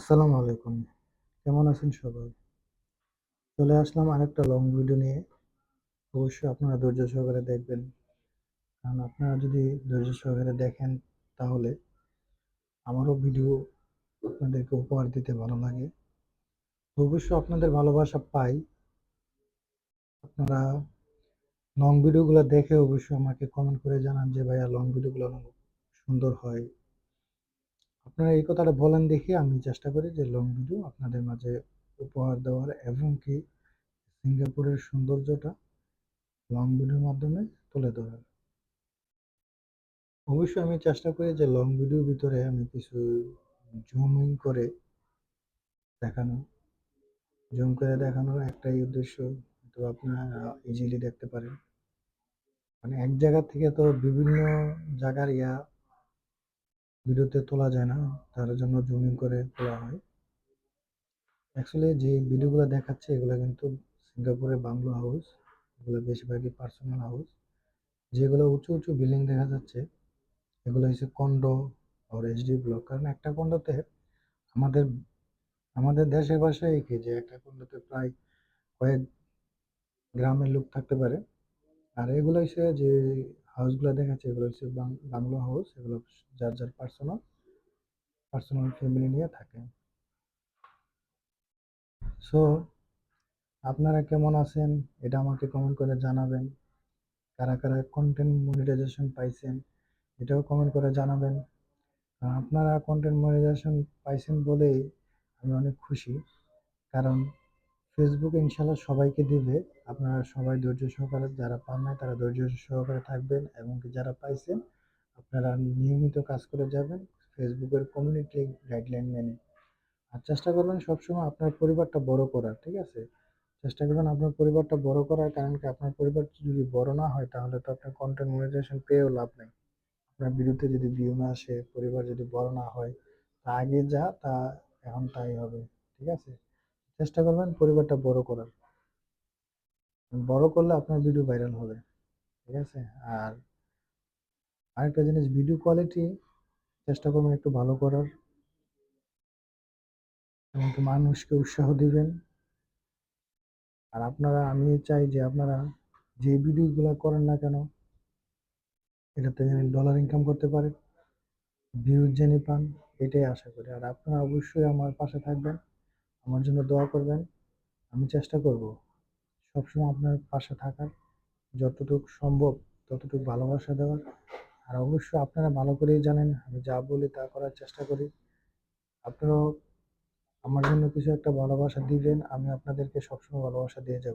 আসসালামু আলাইকুম। কেমন আছেন সবাই? চলে আসলাম আরেকটা লং ভিডিও নিয়ে। অবশ্যই আপনারা ধৈর্য সহকারে দেখবেন। কারণ আপনারা যদি ধৈর্য সহকারে দেখেন, তাহলে আমারও ভিডিও আপনাদেরকে উপহার দিতে ভালো লাগে। অবশ্যই আপনাদের ভালোবাসা পাই। আপনারা লং ভিডিওগুলো দেখে অবশ্যই আমাকে কমেন্ট করে জানান যে, ভাইয়া লং ভিডিওগুলো সুন্দর হয়। আপনারা এই কথাটা বলেন দেখি, আমি চেষ্টা করি যে লং ভিডিও আপনাদের মাঝে উপহার দেওয়ার এবং কি সিঙ্গাপুরের সৌন্দর্যটা লং ভিডিওর মাধ্যমে তুলে ধরার। অবশ্যই আমি চেষ্টা করি যে লং ভিডিওর ভিতরে আমি কিছু জুম জুমিং করে দেখানো। জুম করে দেখানোর একটাই উদ্দেশ্য তো আপনারা ইজিলি দেখতে পারেন। মানে এক জায়গা থেকে তো বিভিন্ন জায়গার ইয়া ভিডিওতে তোলা যায় না, তার জন্য জুমিং করে তোলা হয়। অ্যাকচুয়ালি যে ভিডিওগুলো দেখাচ্ছে, এগুলো কিন্তু সিঙ্গাপুরের বাংলো হাউস এগুলো বেশিরভাগই পার্সোনাল হাউস যেগুলো উঁচু উঁচু বিল্ডিং দেখা যাচ্ছে, এগুলো হচ্ছে কন্ডো আর এইচডি ব্লক কারণ একটা কন্ডোতে আমাদের আমাদের দেশের ভাষায় কি যে একটা কন্ডোতে প্রায় কয়েক গ্রামের লোক থাকতে পারে। আর এগুলো হচ্ছে যে হাউসগুলো দেখাচ্ছে, এগুলো হচ্ছে বাংলো হাউস, এগুলো যার যার পার্সোনাল পার্সোনাল ফ্যামিলি নিয়ে থাকে। সো আপনারা কেমন আছেন? এটা আমাকে কমেন্ট করে জানাবেন। কারা কারা কন্টেন্ট মনিটাইজেশন পাইছেন, এটাও কমেন্ট করে জানাবেন। আপনারা কন্টেন্ট মনিটাইজেশন পাইছেন বলেই আমি অনেক খুশি। কারণ ফেসবুক ইনশাল্লাহ সবাইকে দিবে। আপনারা সবাই ধৈর্য সহকারে, যারা পান নাই তারা ধৈর্য সহকারে থাকবেন এবং যারা পাইছেন, আপনারা নিয়মিত কাজ করে যাবেন ফেসবুকের কমিউনিটি গাইডলাইন মেনে। আর চেষ্টা করবেন সবসময় আপনার পরিবারটা বড় করার, ঠিক আছে? চেষ্টা করবেন আপনার পরিবারটা বড় করার, কারণ কি আপনার পরিবার যদি বড় না হয় তাহলে তো আপনার কন্টেন্ট মনিটাইজেশন পেয়েও লাভ নেই। আপনার বিরুদ্ধে যদি ভিউ না আসে, পরিবার যদি বড় না হয়, তা আগে যা, তা এখন তাই হবে, ঠিক আছে? চেষ্টা করবেন পরিবারটা বড় করার। বড় করলে আপনার ভিডিও ভাইরাল হবে, ঠিক আছে? আর আরেকটা জিনিস ভিডিও কোয়ালিটি চেষ্টা করবেন একটু ভালো করার। এমনকি মানুষকে উৎসাহ দিবেন। আর আপনারা, আমি চাই যে আপনারা যে ভিডিওগুলো করেন না কেন, এটাতে যেন ডলার ইনকাম করতে পারেন ভিউজ জেনে পান, এটাই আশা করি। আর আপনারা অবশ্যই আমার পাশে থাকবেন। আমার জন্য দোয়া করবেন। আমি চেষ্টা করব সবসময় আপনার পাশে থাকার, যতটুকু সম্ভব ততটুকু ভালোবাসা দেওয়ার। আর অবশ্যই আপনারা ভালো করেই জানেন, আমি যা বলি তা করার চেষ্টা করি। আপনারাও আমার জন্য কিছু একটা ভালোবাসা দিবেন, আমি আপনাদেরকে সবসময় ভালোবাসা দিয়ে যাব।